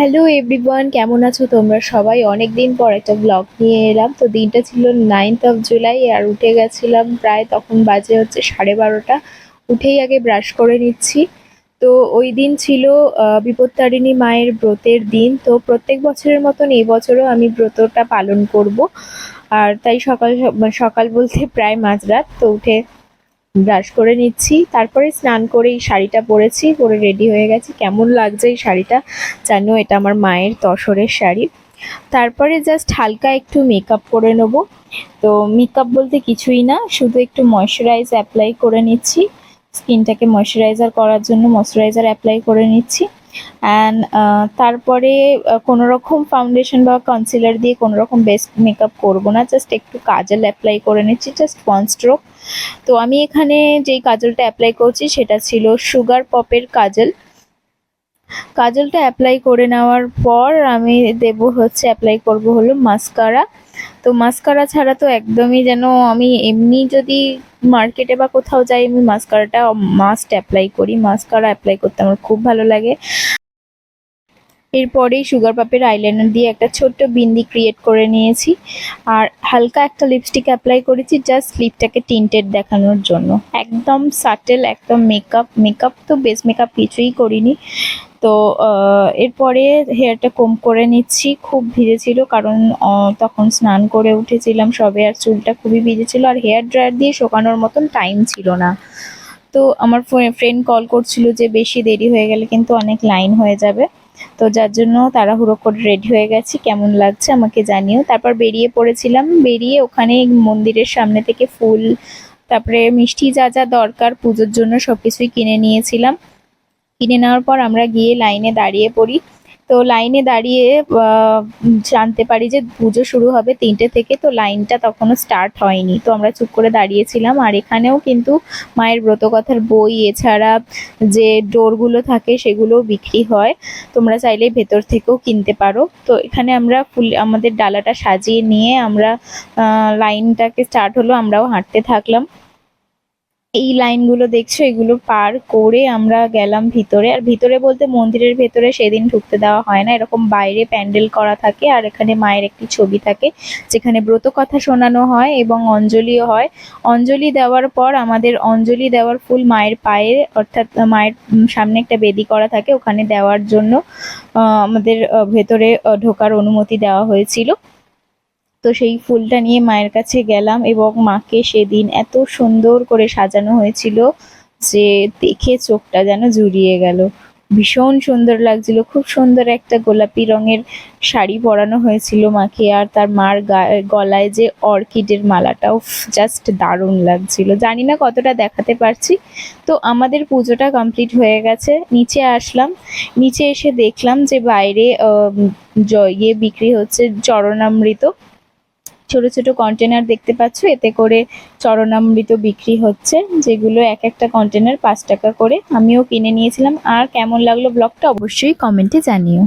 Hello everyone কেমন আছো তোমরা? সবাই অনেক দিন পর একটা ব্লগ নিয়ে এলাম। তো দিনটা ছিল নাইনথ অফ জুলাই আর উঠে গেছিলাম প্রায় তখন বাজে হচ্ছে সাড়ে বারোটা। উঠেই আগে ব্রাশ করে নিচ্ছি। তো ওই দিন ছিল বিপত্তারিণী মায়ের ব্রতের দিন। তো প্রত্যেক বছরের মতন এই বছরও আমি ব্রতটা পালন করব। আর তাই সকাল সকাল বলতে প্রায় মাঝরাত তো উঠে ব্রাশ করে নিচ্ছি, তারপরে স্নান করে এই শাড়িটা পরেছি, পরে রেডি হয়ে গেছি। কেমন লাগছে এই শাড়িটা? জানো, এটা আমার মায়ের তসরের শাড়ি। তারপরে জাস্ট হালকা একটু মেকআপ করে নেব। তো মেকআপ বলতে কিছুই না, শুধু একটু ময়শ্চারাইজ অ্যাপ্লাই করে নিচ্ছি। স্কিনটাকে ময়শ্চারাইজার করার জন্য ময়শ্চারাইজার অ্যাপ্লাই করে নিচ্ছি। অ্যান্ড তারপরে আহ, কোনো রকম ফাউন্ডেশন বা কনসিলার দিয়ে কোনো রকম বেস্ট মেকআপ করব না জাস্ট একটু কাজল অ্যাপ্লাই করে নিচ্ছি জাস্ট ওয়ান স্ট্রোক তো আমি এখানে যেই কাজলটা অ্যাপ্লাই করছি সেটা ছিল সুগার পপের কাজল। কাজলটা অ্যাপ্লাই করে নেওয়ার পর আমি দেব হচ্ছে অ্যাপ্লাই করব হলো মাস্কারা তো মাস্কারা ছাড়া তো একদমই যেন আমি এমনি যদি মার্কেটে বা কোথাও যাই, আমি মাস্কারাটা মাস্ট অ্যাপ্লাই করি। মাস্কারা অ্যাপ্লাই করতে আমার খুব ভালো লাগে। এরপরেই সুগার পাপের আইলাইনার দিয়ে একটা ছোট্ট বিন্দি ক্রিয়েট করে নিয়েছি। আর হালকা একটা লিপস্টিক অ্যাপ্লাই করেছি জাস্ট লিপটাকে টিন্টেড দেখানোর জন্য। একদম সাটেল একদম মেকআপ মেকআপ তো বেস মেকআপ কিছুই করিনি। তো এরপরে হেয়ারটা কম করে নিচ্ছি, খুব ভিজেছিল কারণ তখন স্নান করে উঠেছিলাম সবে আর চুলটা খুবই ভিজেছিল আর হেয়ার ড্রায়ার দিয়ে শোকানোর মতন টাইম ছিল না। তো আমার ফ্রেন্ড কল করছিল যে বেশি দেরি হয়ে গেলে কিন্তু অনেক লাইন হয়ে যাবে। তো যার জন্য তাড়াহুড়ো করে রেডি হয়ে গেছি, কেমন লাগছে আমাকে জানিও। তারপর বেরিয়ে পড়েছিলাম, বেরিয়ে ওখানে মন্দিরের সামনে থেকে ফুল, তারপরে মিষ্টি যা যা দরকার পুজোর জন্য সবকিছুই কিনে নিয়েছিলাম। কিনে নেওয়ার পর আমরা গিয়ে লাইনে দাঁড়িয়ে পড়ি। তো লাইনে দাঁড়িয়ে জানতে পারি যে পুজো শুরু হবে তিনটে থেকে, তো লাইনটা তখনও স্টার্ট হয়নি। তো আমরা চুপ করে দাঁড়িয়েছিলাম। আর এখানেও কিন্তু মায়ের ব্রতকথার বই, এছাড়া যে ডোরগুলো থাকে সেগুলোও বিক্রি হয়। তোমরা চাইলে ভেতর থেকেও কিনতে পারো। তো এখানে আমরা ফুল, আমাদের ডালাটা সাজিয়ে নিয়ে আমরা লাইনটাকে স্টার্ট হলো। আমরাও হাঁটতে থাকলাম। এই লাইনগুলো দেখছ, এগুলো পার করে আমরা গেলাম ভিতরে। আর ভিতরে বলতে মন্দিরের ভেতরে সেদিন ঢুকতে দেওয়া হয় না। এরকম বাইরে প্যান্ডেল করা থাকে আর এখানে মায়ের একটি ছবি থাকে, যেখানে ব্রত কথা শোনানো হয় এবং অঞ্জলিও হয়। অঞ্জলি দেওয়ার পর আমাদের অঞ্জলি দেওয়ার ফুল মায়ের পায়ে অর্থাৎ মায়ের সামনে একটা বেদি করা থাকে। ওখানে দেওয়ার জন্য আমাদের ভেতরে ঢোকার অনুমতি দেওয়া হয়েছিল। তো সেই ফুলটা নিয়ে মায়ের কাছে গেলাম এবং মাকে সেদিন এত সুন্দর করে সাজানো হয়েছিল যে দেখে চোখটা যেন জুড়িয়ে গেল। ভীষণ সুন্দর লাগছিল, খুব সুন্দর একটা গোলাপি রঙের শাড়ি পরানো হয়েছিল মাকে আর তার মার গলায় যে অর্কিডের মালাটাও জাস্ট দারুণ লাগছিল। জানি না কতটা দেখাতে পারছি। তো আমাদের পুজোটা কমপ্লিট হয়ে গেছে, নিচে আসলাম, নিচে এসে দেখলাম যে বাইরে ইয়ে বিক্রি হচ্ছে চরণামৃত। ছোট ছোট কন্টেনার দেখতে পাচ্ছ? এতে করে চরণামৃত বিক্রি হচ্ছে, যেগুলো এক একটা কন্টেনার পাঁচ টাকা করে। আমিও কিনে নিয়েছিলাম। আর কেমন লাগল ব্লগটা অবশ্যই কমেন্টে জানিও।